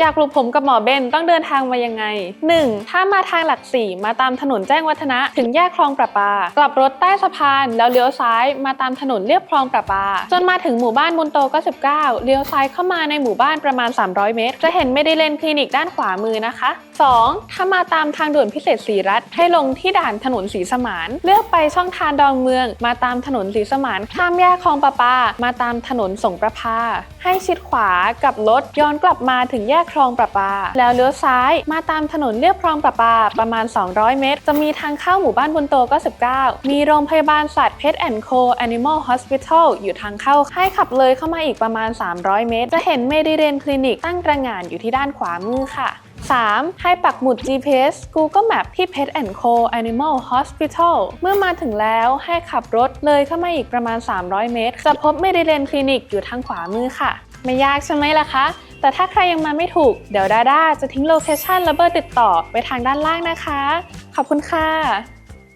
อยากปลูกผมกับหมอเบนต้องเดินทางมายังไง 1. ถ้ามาทางหลักสี่มาตามถนนแจ้งวัฒนะถึงแยกคลองประปากลับรถใต้สะพาน แล้วเลี้ยวซ้ายมาตามถนนเรียบคลองประปา จนมาถึงหมู่บ้านบุญโต99เลี้ยวซ้ายเข้ามาในหมู่บ้านประมาณ 300 เมตร จะเห็นเมดิเลนคลินิกด้านขวามือนะคะ 2. ถ้ามาตามทางด่วนพิเศษสีรัฐ ให้ลงที่ด่านถนนสีสมาน เลือกไปช่องทางดอนเมือง มาตามถนนสีสมานข้ามแยกคลองประปา มาตามถนนสงประพาให้ชิดขวากับรถย้อนกลับมาถึงแยกคลองประปา แล้วเลี้ยวซ้ายมาตามถนนเลียบคลองประปาประมาณ 200 เมตร จะมีทางเข้าหมู่บ้านบุญโต99มีโรงพยาบาลสัตว์เพชรแอนโค Animal Hospital อยู่ทางเข้าให้ขับเลยเข้ามาอีกประมาณ 300 เมตร จะเห็นเมดิเรนคลินิกตั้งตระหง่านอยู่ที่ด้านขวามือค่ะ 3. ให้ปักหมุด GPS Google Map ที่ Pet Co Animal Hospital เมื่อมาถึงแล้วให้ขับรถเลยเข้ามาอีกประมาณ 300 เมตร จะพบเมดิเลนคลินิกอยู่ทางขวามือค่ะ ไม่ยากใช่ไหมล่ะคะ แต่ถ้าใครยังมาไม่ถูก เดี๋ยวดาด้าจะทิ้งโลเคชันและเบอร์ติดต่อไว้ทางด้านล่างนะคะ ขอบคุณค่ะ